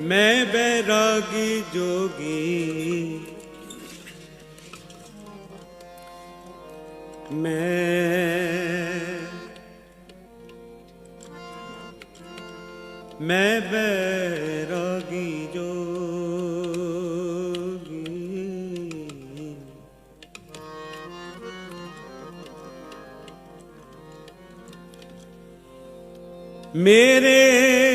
ਮੈਂ ਬੈਰਾਗੀ ਜੋਗੀ। ਮੈਂ ਮੈਂ ਬੈਰਾਗੀ ਜੋਗੀ। ਮੇਰੇ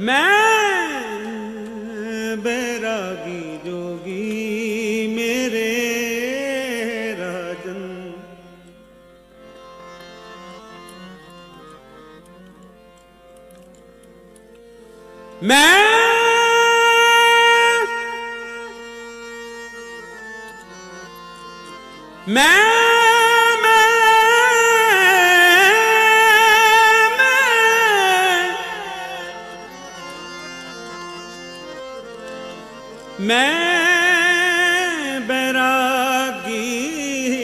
ਮੈਂ ਬੈਰਾਗੀ ਜੋਗੀ ਮੇਰੇ ਰਾਜਨ ਮੈਂ ਮੈਂ ਮੈਂ ਬੈਰਾਗੀ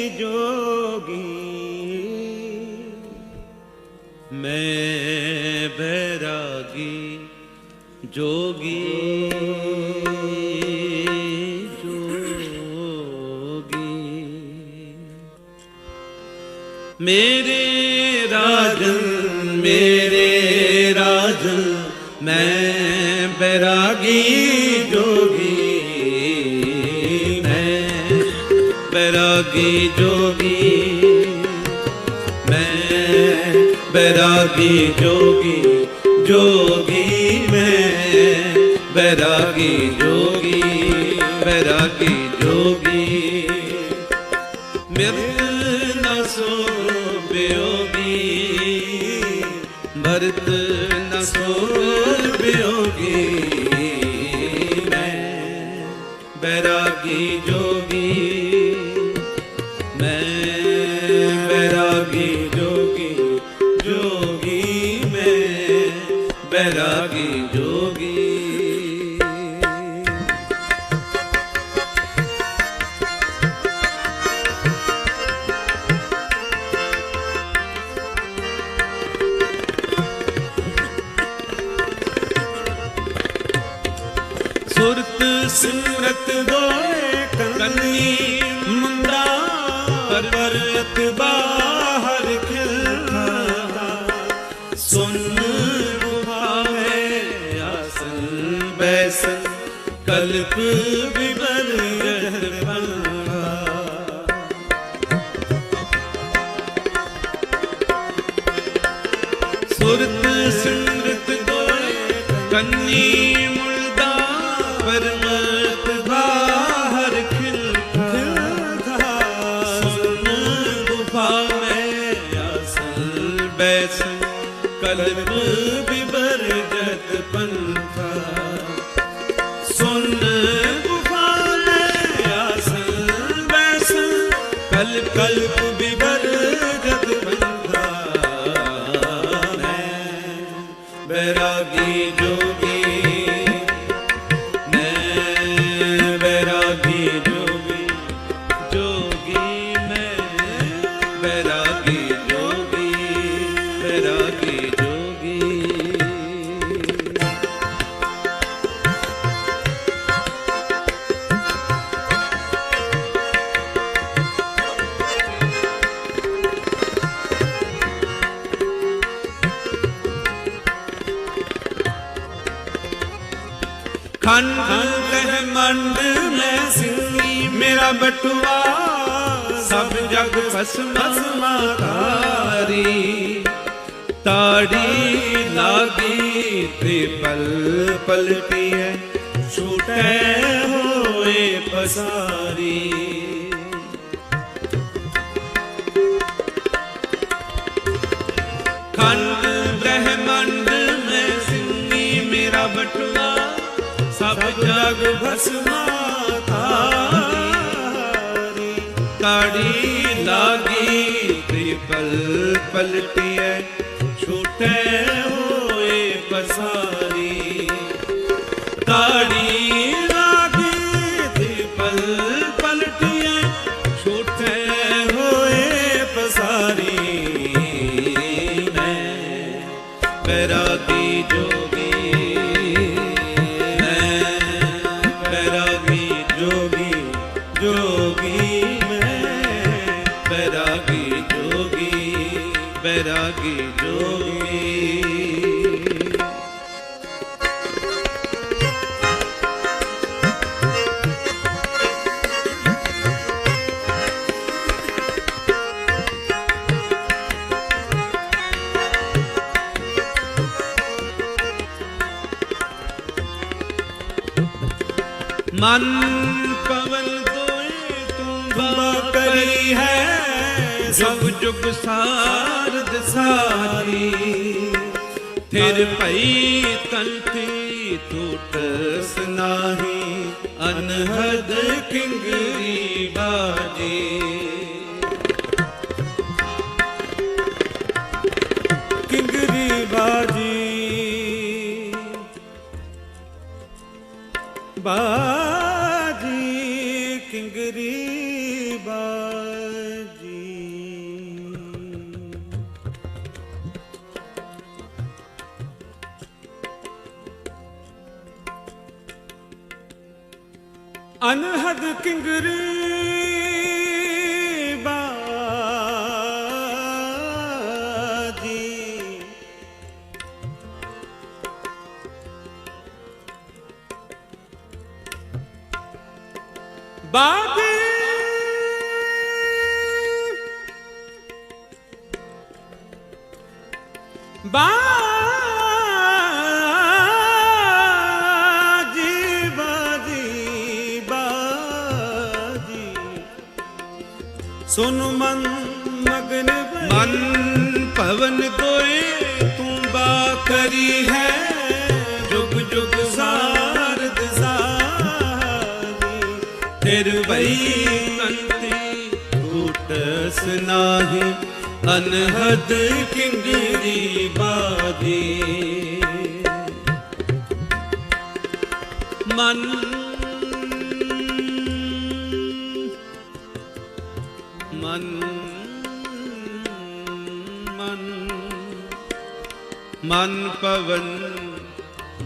ਜੋਗੀ। ਮੈਂ ਬੈਰਾਗੀ ਜੋਗੀ। ਬੈਰਾਗੀ ਜੋਗੀ ਮੈਂ ਬੈਰਾਗੀ ਜੋਗੀ ਜੋਗੀ ਮੈਂ ਬੈਰਾਗੀ ਜੋਗੀ ਬੈਰਾਗੀ ਜੋਗੀ ਮਿਰਤ ਨ ਸੋ ਬਿਯੋਗੀ ਮਰਤ ਨ ਸੋ ਬਿਯੋਗੀ ਮੈਂ ਬੈਰਾਗੀ ਜੋਗੀ ਸਿਮਰਤ ਦੋਏ ਕੰਨੀ ਮੁੰਡਾ ਪਰਵਰਤ ਬਾਹਰ ਖਿਲਦਾ ਸੁਨ ਰੁਹਾਵੇ ਆਸਨ ਬੈਸਨ ਕਲਪ ਵਿਬਲ ਕਲਬ ਬਿਬਰ ਜਤ ਪੰਥਾ ਸੁਨ ਗੁਫਾ ਮੈਂ ਬੈਸਨ ਕਲ ਕਲਪ ਬਿਬਰ ਪੰਥਾ ਮੈਂ ਬੈਰਾਗੀ ਜੋਗੀ ਖੰਡ ਬ੍ਰਹਮੰਡ ਮੈਂ ਸਿੰਘੀ ਮੇਰਾ ਬਟੂਆ, ਸਭ ਜਗ ਫਸਮਾ ਤਾਰੀ। ਤਾੜੀ ਲਾਗੀ ਤੇ ਪਲ ਪਲਟੀ ਹੈ ਛੂਟੇ ਹੋਏ ਪਸਾਰੀ। ਜਗ ਭਸਮਾ ਤਾਰੀ ਕਾੜੀ ਲਾਗੀ ਤ੍ਰਿਪਲ ਪਲਟੀਐ। ਛੂਟੇ ਹੋਏ ਪਸਾਰੀ। ਕਾੜੀ ਲਾਗੇ ਤੇ ਪਲ ਪਲਟੀਆਂ ਛੋਟੇ ਮਨ ਪਵਨ ਦੋਏ ਤੂੰ ਬਾ ਕਰੀ ਹੈ, ਸਭ ਜੁਗ ਸਾਰਦ ਸਾਰੀ। ਤੇਰ ਭਈ ਤਲਤੀ ਟੂਟ ਸਨਾਹੀ, ਅਨਹਦ ਕਿੰਗਰੀ ਬਾਜੀ। ਕਿੰਗਰੀ ਬਾਜੀ ਬਾਜੀ। ਕਿੰਗਰੀ ਬਾਜੀ। ਅਨਹਦ ਕਿੰਗਰੀ ਬਾਜੀ ਬਾਜੀ ਬਾਜੀ ਬਾਜੀ। ਸੁਨ ਮਨ ਮਗਨ ਭਈ ਮਨ ਭਵਨ ਦੋਏ ਤੂੰ ਬਾ ਕਰੀ ਹੈ। ਭਈ ਤਲਤੀ ਟੂਟ ਸਨਾਹੀ ਅਨਹਦ ਕਿੰਗਰੀ ਬਾਦੀ ਮਨ ਮਨ ਮਨ ਮਨ ਪਵਨ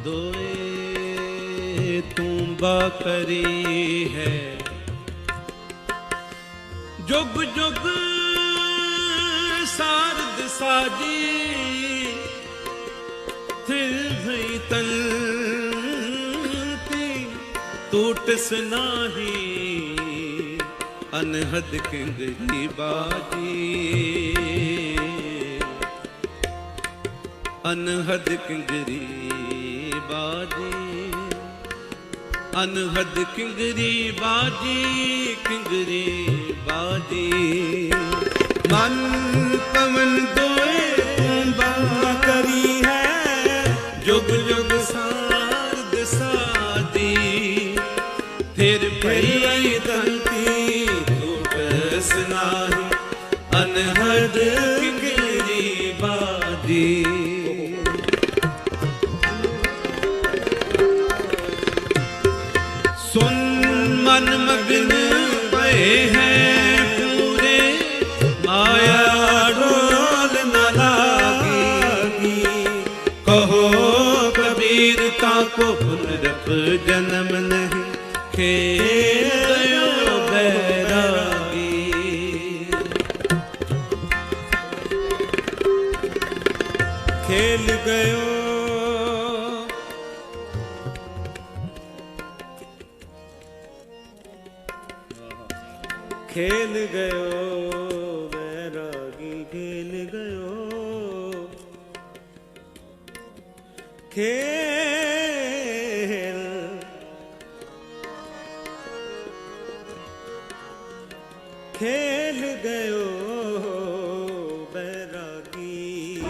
ਦੋਏ ਤੂੰ ਬਾ ਕਰੀ ਹੈ। ਜੁਗ ਜੁਗ ਸਾਰਦ ਸਾਜੀ ਥਿਲ ਭਈ ਤਲ ਟੂਟ ਸਨਾਹੀ ਅਨਹਦ ਕਿੰਗਰੀ ਬਾਜੀ। ਅਨਹਦ ਕਿੰਦਰੀ ਬਾਜੀ। ਅਨਹਦ ਕਿੰਗਰੀ ਬਾਜੀ ਕਿੰਗਰੀ ਬਾਜੀ। ਮਨ ਪਵਨ ਦੋਏ ਤੂੰ ਕਰੀ ਹੈ, ਜੁਗ ਜੁਗ ਸਾਰਦ ਸਾਦੀ। ਫਿਰ ਪਈ ਤੰਤੀ ਤੂੰ ਸਨਾਹੀ, ਅਨਹਦ ਕਹੋ ਕਬੀਰ ਤਾਕੋ ਪੁਨਰਪ ਜਨਮ ਨਹੀਂ। ਖੇਦਿਓ ਬੈਰਾਗੀ। ਖੇਲ ਗਇਓ। ਖੇਲ ਗਇਓ ਬੈਰਾਗੀ, ਖੇਲ ਗਇਓ। ਖੇਲ। ਖੇਲ ਗਇਓ ਬੈਰਾਗੀ।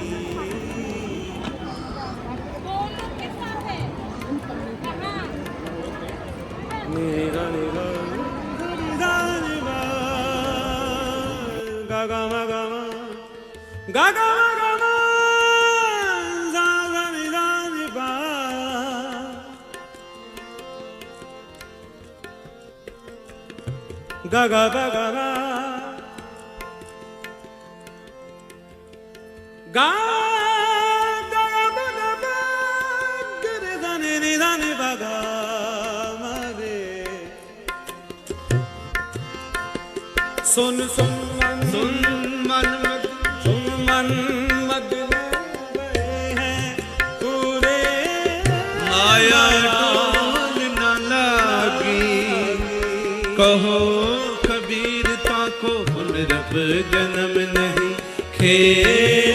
ਨੀਰਾ ਨੀਰਾ। ਗਾ ਗਾ ਗਾ ਗਗਾ ਬਗਾ ਗਾ ਗਾ ਗਾ। ਬਗਾ ਬਗਾ ਸੁਨ ਸੁਨ ਮਨ ਸੁਨ ਮਨ ਮਗ। ਕਹੋ Hey.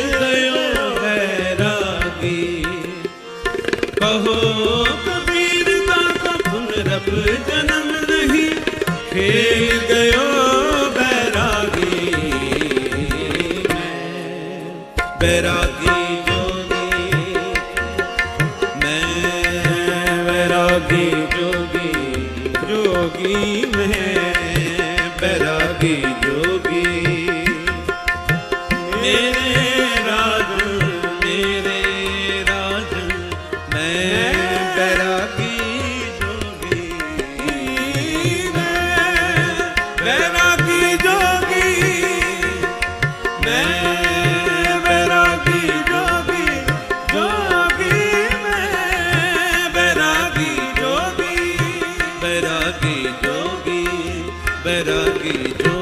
era aquí yo.